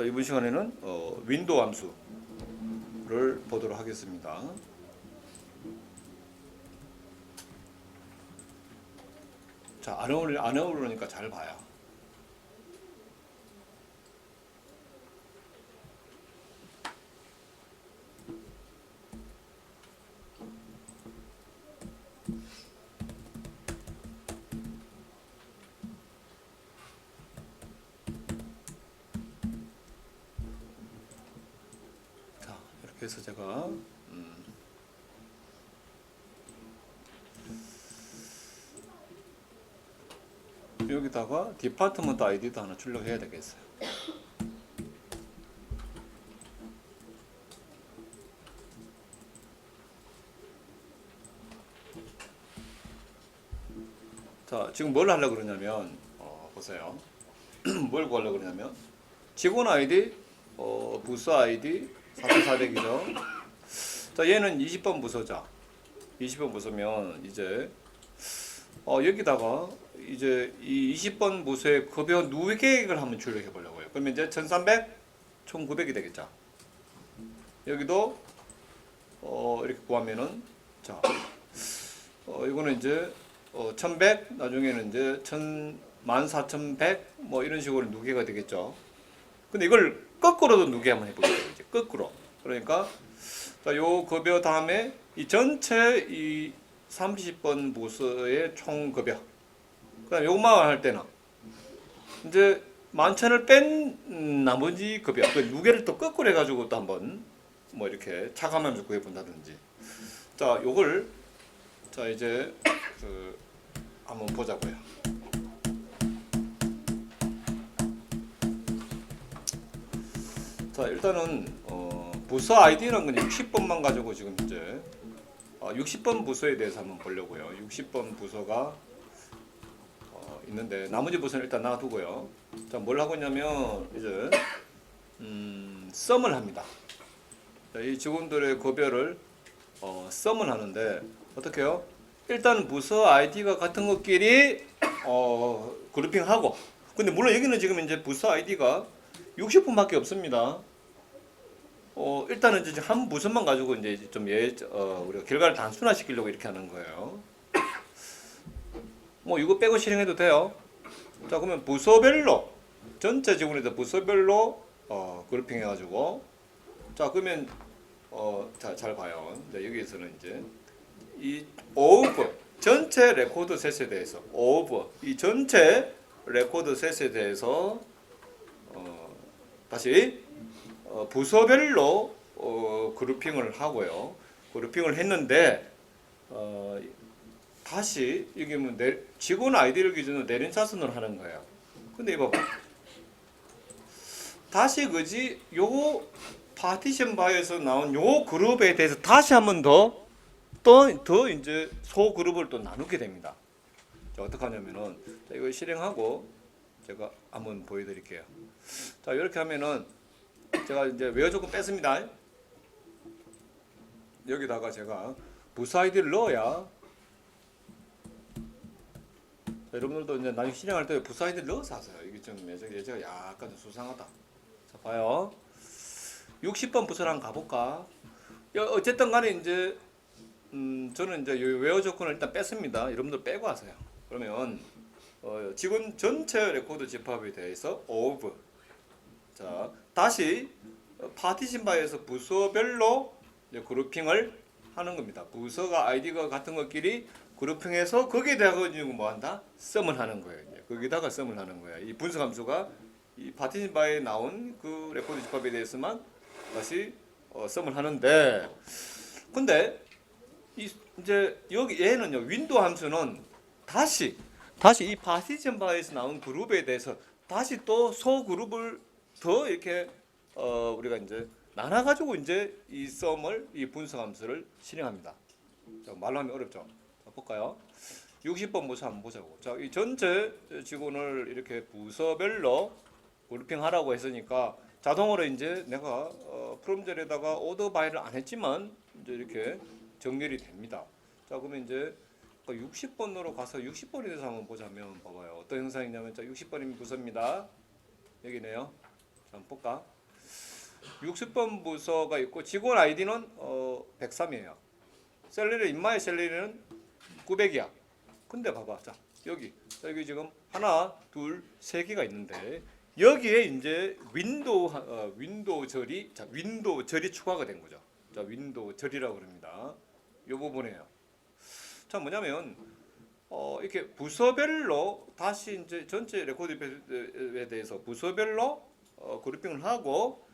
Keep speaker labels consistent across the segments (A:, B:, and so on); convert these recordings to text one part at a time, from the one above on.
A: 자, 이번 시간에는 어, 윈도우 함수를 보도록 하겠습니다. 자, 안 어울리 안 어울리니까 잘 봐요. 해서 제가 음, 여기다가 디파트먼트 아이디도 하나 출력해야 되겠어요. 자, 지금 뭘 하려고 그러냐면 어, 보세요. 뭘 구하려고 그러냐면 직원 아이디, 어, 부서 아이디 4400이죠. 자, 얘는 20번 부서자. 20번 부서면 이제 어, 여기다가 이제 이 20번 부서의 급여 누계 계획을 한번 출력해 보려고요. 그러면 이제 1300, 1900이 되겠죠. 여기도 어, 이렇게 구하면은 자, 어, 이거는 이제 어, 1100, 나중에는 이제 1000, 14100, 뭐 이런 식으로 누계가 되겠죠. 근데 이걸 거꾸로도 누계 한번 해보겠습니다. 이제 거꾸로. 그러니까 자, 요 급여 다음에 이 전체 이 30번 부서의 총 급여. 그다음 요것만 할 때는 이제 만천을 뺀 음, 나머지 급여. 그 누계를 또 거꾸로 해가지고 또 한번 뭐 이렇게 차감하면서 구해본다든지. 자, 요걸 자 이제 그 한번 보자고요. 자 일단은 어, 부서 아이디는 그냥 60번만 가지고 지금 이제 어, 60번 부서에 대해서 한번 보려고요. 60번 부서가 어, 있는데 나머지 부서는 일단 놔두고요. 자뭘 하고 있냐면 이제 음, 썸을 합니다. 자, 이 직원들의 급여를 어, 썸을 하는데 어떻게요? 일단 부서 아이디가 같은 것끼리 어, 그룹핑하고 근데 물론 여기는 지금 이제 부서 아이디가 60분밖에 없습니다. 어, 일단은 이제 한 부서만 가지고 이제 좀 예, 어, 우리가 결과를 단순화시키려고 이렇게 하는 거예요. 뭐 이거 빼고 실행해도 돼요. 자 그러면 부서별로 전체 직원에서 부서별로 어, 그룹핑 해가지고 자 그러면 어, 자, 잘 봐요. 이제 여기에서는 이제 이 오브 전체 레코드 셋에 대해서 오브 이 전체 레코드 셋에 대해서 어, 다시 어, 부서별로 어, 그룹핑을 하고요. 그룹핑을 했는데 어, 다시 이게 뭐 내, 직원 아이디를 기준으로 내림차순으로 하는 거예요. 근데 이거 봐. 다시 그지 요 파티션 바에서 나온 요 그룹에 대해서 다시 한 번 더 또 더 이제 소 그룹을 또 나누게 됩니다. 자, 어떻게 하냐면은 자, 이거 실행하고 제가 한번 보여드릴게요. 자 이렇게 하면은 제가 이제 외어 조건 뺐습니다. 여기다가 제가 부스 아이디를 넣어야 자, 여러분들도 이제 나중에 실행할 때 부스 아이디를 넣어서 하세요. 이게 좀 예제가, 약간 좀 수상하다. 자 봐요. 60번 부서랑 가볼까? 야, 어쨌든 간에 이제 음, 저는 이제 요 외어 조건을 일단 뺐습니다. 여러분들 빼고 하세요. 그러면 어, 직원 전체 레코드 집합에 대해서 of 자 다시 어, 파티션 바에서 부서별로 그룹핑을 하는 겁니다. 부서가 아이디가 같은 것끼리 그룹핑해서 거기에 대해 가지고 뭐 한다? 썸을 하는 거예요. 이제 거기다가 썸을 하는 거야. 이 분석 함수가 이 파티션 바에 나온 그 레코드 집합에 대해서만 다시 어, 썸을 하는데 근데 이 이제 여기 얘는요 윈도우 함수는 다시 다시 이 파티션 바에서 나온 그룹에 대해서 다시 또 소 그룹을 더 이렇게 어 우리가 이제 나눠 가지고 이제 이 썸을 이 분석 함수를 실행합니다. 자, 말로 하면 어렵죠. 자, 볼까요? 60번 모습 한번 보자고. 자, 이 전체 직원을 이렇게 부서별로 그룹핑하라고 했으니까 자동으로 이제 내가 어, 프롬젤에다가 오더 바이를 안 했지만 이제 이렇게 정렬이 됩니다. 자, 그러면 이제 60번으로 가서 60번에 대해서 한번 보자면 봐봐요. 어떤 현상이냐면 자, 60번이면 부서입니다. 여기네요. 한번 볼까? 60번 부서가 있고 직원 아이디는 어 103이에요. 셀러리 인마의 셀러리는 900이야. 근데 봐봐. 자, 여기. 자, 여기 지금 하나, 둘, 세 개가 있는데 여기에 이제 윈도우 하- 어, 윈도우 절이 자, 윈도우 절이 추가가 된 거죠. 자, 윈도우 절이라고 그럽니다. 요 부분이에요. 자, 뭐냐면 어, 이렇게 부서별로 다시 이제 전체 레코드에 대해서 부서별로 어, 그룹핑을 하고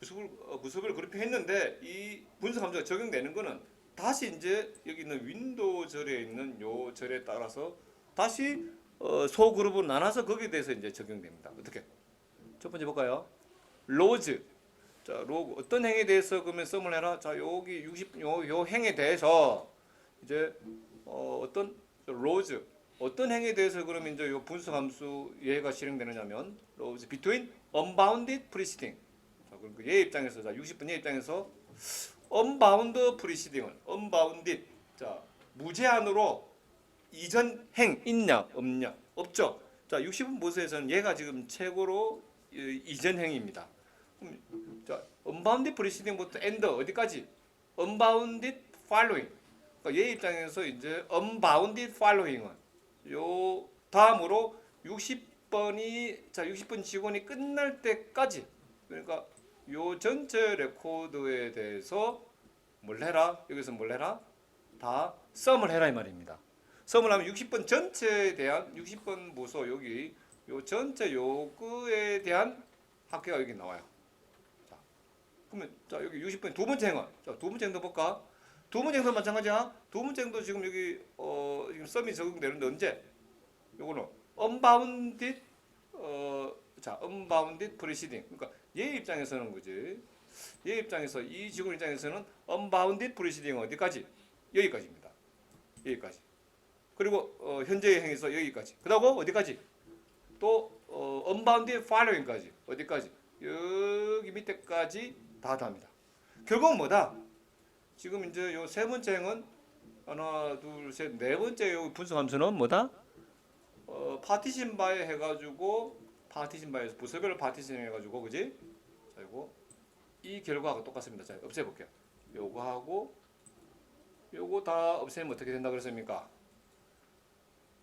A: 부서별 어, 부서별 그룹핑했는데 이 분석 함수가 적용되는 거는 다시 이제 여기 있는 윈도우 절에 있는 요 절에 따라서 다시 어, 소그룹으로 나눠서 거기에 대해서 이제 적용됩니다. 어떻게? 첫 번째 볼까요? 로즈. 자, 로그 어떤 행에 대해서 그러면 썸을 해라. 자, 여기 60 요 요 행에 대해서 이제 어, 어떤 로즈 어떤 행에 대해서 그러면 이제 요 분석 함수 얘가 실행되느냐면 로즈 between unbounded preceding. 자, 그럼 그 얘 입장에서 자, 60번 얘 입장에서 unbound preceding은 unbounded 자, 무제한으로 이전 행 있냐 없냐 없죠. 자 60분 보수에서는 얘가 지금 최고로 이- 이전 행입니다. 그럼 자 unbounded preceding부터 end 어디까지? unbounded following. 그러니까 얘 입장에서 이제 unbounded following은 요 다음으로 60 번이 자 60번 직원이 끝날 때까지 그러니까 요 전체 레코드에 대해서 뭘 해라 여기서 뭘 해라 다 썸을 해라 이 말입니다. 썸을 하면 60번 전체에 대한 60번 보소 여기 요 전체 요구에 대한 합계가 여기 나와요. 자, 그러면 자 여기 60번 두 번째 행은 자두 번째 행도 볼까? 두 번째 행도 마찬가지야. 두 번째 행도 지금 여기 어 지금 썸이 적용되는데 언제? 요거는 unbounded 어 자 unbounded preceding 그러니까 얘 입장에서는 그지. 얘 입장에서 이 직원 입장에서는 unbounded preceding 어디까지? 여기까지입니다. 여기까지. 그리고 어, 현재의 행에서 여기까지. 그다고 어디까지? 또 어, unbounded following까지. 어디까지? 여기 밑에까지 다 답니다. 결국은 뭐다? 지금 이제 요 세 번째 행은 하나, 둘, 셋, 네 번째 요 분석 함수는 뭐다? 어, 파티션 바에 해가지고 파티션 바에서 부서별로 파티션 해가지고 그지? 자 이거 이 결과하고 똑같습니다. 자 없애볼게요. 요거 하고 요거 다 없애면 어떻게 된다 그랬습니까?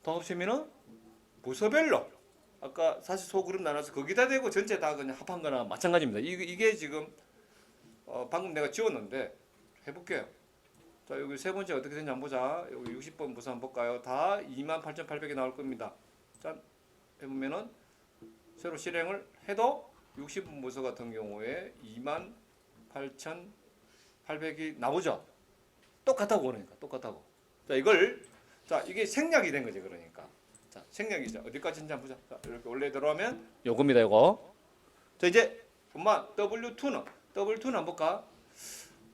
A: 더 없애면은 부서별로 아까 사실 소그룹 나눠서 거기다 대고 전체 다 그냥 합한 거나 마찬가지입니다. 이게, 이게 지금 어, 방금 내가 지웠는데 해볼게요. 자 여기 세 번째 어떻게 되는지 한번 보자. 여기 60번 부서 한번 볼까요? 다 28,800이 나올 겁니다. 자 해보면은 새로 실행을 해도 60번 부서 같은 경우에 28,800이 나오죠. 똑같다고 그러니까 똑같다고. 자 이걸 자 이게 생략이 된 거지 그러니까. 자 생략이죠. 어디까지인지 한번 보자. 자 이렇게 원래 들어가면 요겁니다 요거. 자 이제 엄마 W2는 W2는 한번 볼까?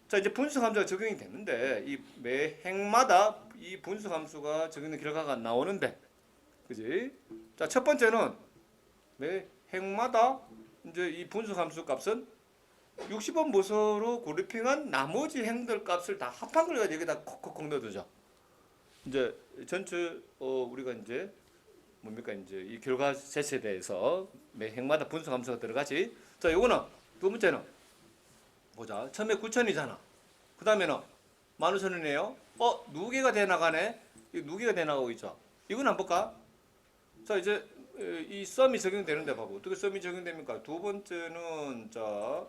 A: 자 이제 분수 함수가 적용이 됐는데 이 매 행마다 이 분수 함수가 적용된 결과가 나오는데 그지? 자 첫 번째는 매 행마다 이제 이 분수 함수 값은 60번 모서로 그룹핑한 나머지 행들 값을 다 합한 걸 가지고 여기다 콕콕콕 넣어두죠. 이제 전체 어 우리가 이제 뭡니까 이제 이 결과 셋에 대해서 매 행마다 분수 함수가 들어가지. 자, 요거는 두 번째는 보자. 처음에 9천이잖아. 그 다음에는 15,000원이에요. 어, 누계가 돼 나가네. 이 누계가 돼 나가고 있죠. 이건 한번 볼까? 자, 이제 에, 이 썸이 적용되는데 봐봐. 어떻게 썸이 적용됩니까? 두 번째는 자, 어,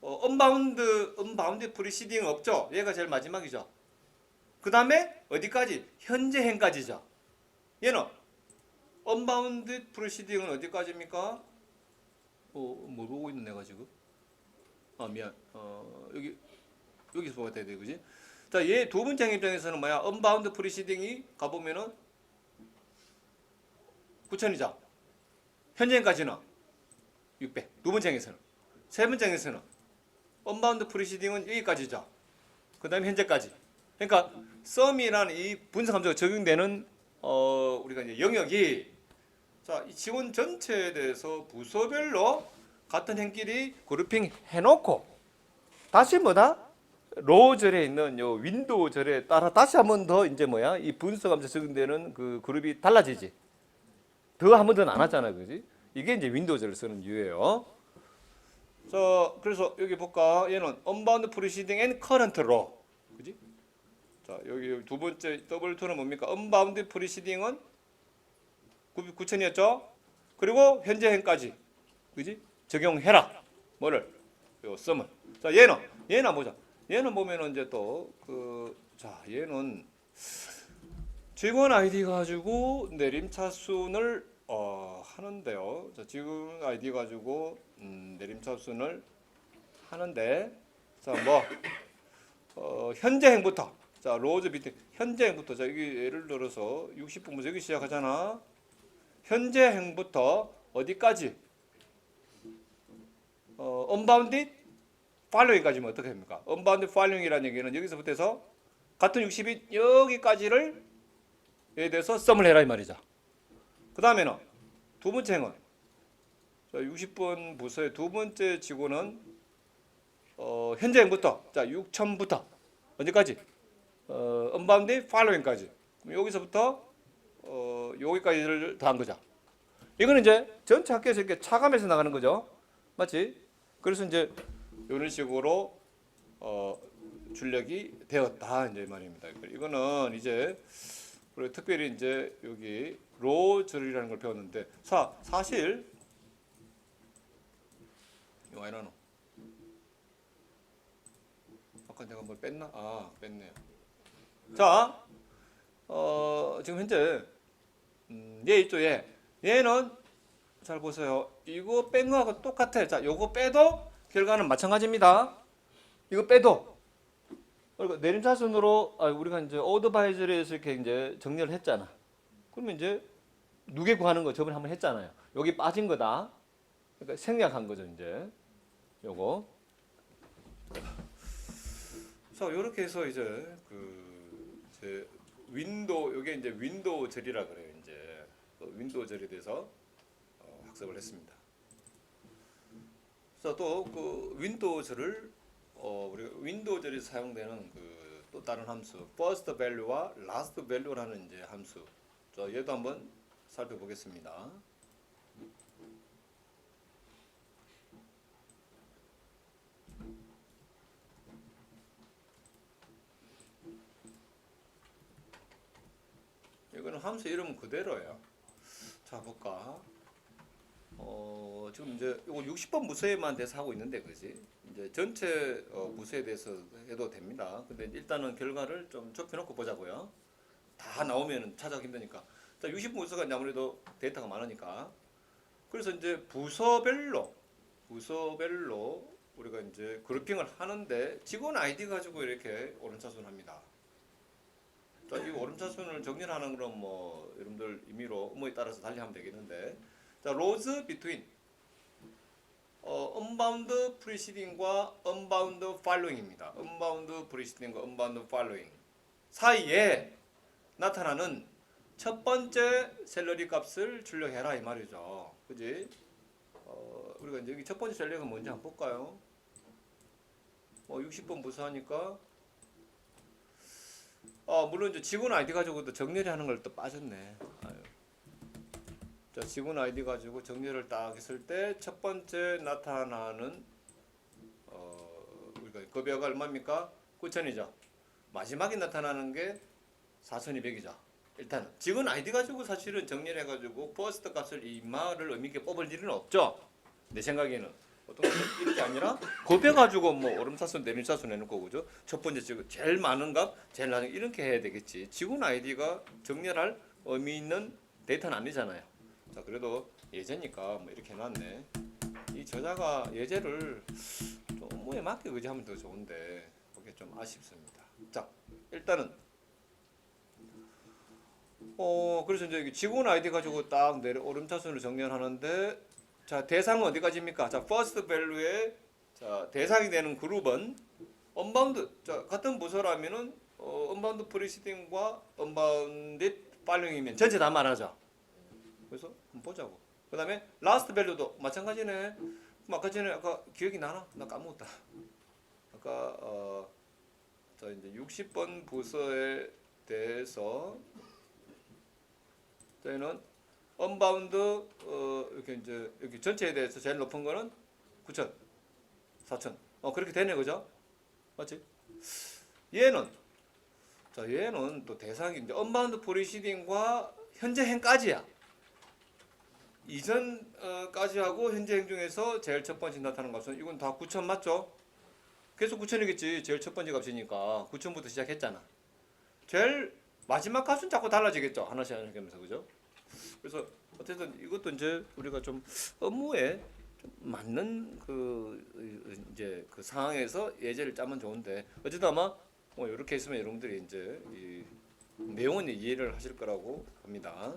A: 언바운드 언바운드 프리시딩 없죠. 얘가 제일 마지막이죠. 그 다음에 어디까지? 현재 행까지죠. 얘는 언바운드 프리시딩은 어디까지입니까? 어, 뭐 보고 있는 내가 지금? 아 미안. 어 여기 여기서 보아야 돼, 그지? 자, 얘 두 번째 입장에서는 뭐야? 언바운드 프리시딩이 가보면은 9천이죠. 현재까지는 600. 두 번째 행에서는 세 번째 행에서는 언바운드 프리시딩은 여기까지죠. 그다음에 현재까지. 그러니까 썸이라는 이 분석 함수가 적용되는 어 우리가 이제 영역이 자, 이 지원 전체에 대해서 부서별로 같은 행끼리 그룹핑 해놓고 다시 뭐다? 로절에 있는 요 윈도우 절에 따라 다시 한 번 더 이제 뭐야? 이 분석하면서 적용되는 그 그룹이 달라지지. 더 한 번 더 나눴잖아, 그지? 이게 이제 윈도우 절을 쓰는 이유예요. 자, 그래서 여기 볼까? 얘는 unbound preceding. 그지? 자, 여기 두 번째 W2는 뭡니까? unbound preceding은 9천이었죠? 그리고 현재 행까지. 그지? 적용해라. 뭐를? 요 썸을. 자, 얘는 얘는 보자. 얘는 보면은 이제 또 그 자, 얘는 직원 아이디 가지고 내림 차순을 어, 하는데요. 자, 직원 아이디 가지고 음, 내림 차순을 하는데 자, 뭐 어, 현재 행부터 자, 로즈 비트 현재 행부터 자, 여기 예를 들어서 60분 여기 시작하잖아. 현재 행부터 어디까지? 어, 언바운드 팔로잉까지 면 어떻게 됩니까? 언바운드 팔로잉이라는 얘기는 여기서부터 같은 60이 여기까지를 에 대해서 썸을 해라 이 말이죠. 그 다음에는 두 번째 행은 자, 60번 부서의 두 번째 지구는 어, 현재 행부터 자 6천부터 언제까지? 어, 팔로잉까지 그럼 여기서부터 어, 여기까지를 다 한 거죠. 이거는 이제 전체 학교에서 이렇게 차감해서 나가는 거죠. 맞지? 그래서 이제 이런 식으로 어, 출력이 되었다 이제 말입니다. 이거는 이제 그리고 특별히 이제 여기 로절이라는 걸 배웠는데 사 사실 이거 아니라노. 아까 내가 뭘 뺐나? 아 뺐네요. 자, 어 지금 현재 음, 얘 있죠 얘. 얘는 잘 보세요. 이거 뺀 거하고 똑같아. 자, 요거 빼도 결과는 마찬가지입니다. 이거 빼도 그리고 내림차순으로 아, 우리가 이제 어드바이저리에서 이렇게 이제 정리를 했잖아. 그러면 이제 누계 구하는 거 저번에 한번 했잖아요. 여기 빠진 거다. 그러니까 생략한 거죠 이제. 요거. 자, 요렇게 해서 이제 그 이제 윈도우 요게 이제 윈도우 절이라 그래요. 이제 그 윈도우 대해서 어, 학습을 했습니다. 그래서 또 그 윈도우 절을 어, 우리가 윈도우절이 사용되는 그 또 다른 함수 first value와 last value라는 이제 함수. 저 얘도 한번 살펴보겠습니다. 이거는 함수 이름 그대로예요. 자 볼까. 어 지금 이제 이거 60번 무서에만 대해서 하고 있는데 그지? 이제 전체 어, 무서에 대해서 해도 됩니다. 근데 일단은 결과를 좀 좁혀놓고 보자고요. 다 나오면 찾아가기 힘드니까. 자 60번 무서가 이제 아무래도 데이터가 많으니까. 그래서 이제 부서별로 부서별로 우리가 이제 그룹핑을 하는데 직원 아이디 가지고 이렇게 오름차순합니다. 자, 이 오름차순을 정리하는 그런 뭐 여러분들 임의로 의무에 따라서 달리 하면 되겠는데 자, 로즈 비트윈 어, unbound preceding과 unbound following입니다. unbound preceding과 unbound following 사이에 나타나는 첫 번째 샐러리 값을 출력해라 이 말이죠. 그지? 어, 우리가 이제 여기 첫 번째 샐러리가 뭔지 한번 볼까요? 뭐 60번 부사하니까 어, 물론 이제 직원 아이디 가지고 또 정렬이 하는 걸 또 빠졌네. 자, 직원 아이디 가지고 정렬을 딱 했을 때 첫 번째 나타나는 어, 우리가 급여가 얼마입니까? 9천이죠. 마지막에 나타나는 게 4,200이죠. 일단 직원 아이디 가지고 사실은 정렬해 가지고 퍼스트 값을 이 말을 의미 있게 뽑을 일은 없죠. 내 생각에는 어떤 이렇게 아니라 급여 가지고 뭐 오름차순 내림차순 해놓고 그죠? 첫 번째 지금 제일 많은 값, 제일 낮은 값 이렇게 해야 되겠지. 직원 아이디가 정렬할 의미 있는 데이터는 아니잖아요. 자 그래도 예제니까 뭐 이렇게 해놨네. 이 저자가 예제를 좀 업무에 맞게 의지하면 더 좋은데 그게 좀 아쉽습니다. 자 일단은 어 그래서 이제 직원 아이디 가지고 딱 내려 오름차순을 정렬하는데 자 대상은 어디까지입니까? 자 first value의 자 대상이 되는 그룹은 언바운드 자 같은 부서라면은 어, 언바운드 프리시딩과 언바운드 팔링이면 전체 다 말하죠. 그래서 한번 보자고. 그 다음에 라스트 밸류도 마찬가지네. 아까 전에 아까 기억이 나나? 나 까먹었다. 아까 어, 자 이제 60번 부서에 대해서 저희는 언바운드 어, 이렇게 이제 여기 전체에 대해서 제일 높은 거는 9천. 4천. 어 그렇게 되네 그죠? 맞지? 얘는 자 얘는 또 대상이 이제 언바운드 프리시딩과 현재 행까지야. 이전까지 하고 현재 행 중에서 제일 첫 번째 나타나는 값은 이건 다 9천 맞죠? 계속 9천이겠지. 제일 첫 번째 값이니까 9천부터 시작했잖아. 제일 마지막 값은 자꾸 달라지겠죠. 하나씩 하나씩 하면서 그죠? 그래서 어쨌든 이것도 이제 우리가 좀 업무에 좀 맞는 그 이제 그 상황에서 예제를 짜면 좋은데 어쨌든 아마 뭐 이렇게 있으면 여러분들이 이제 이 내용은 이해를 하실 거라고 합니다.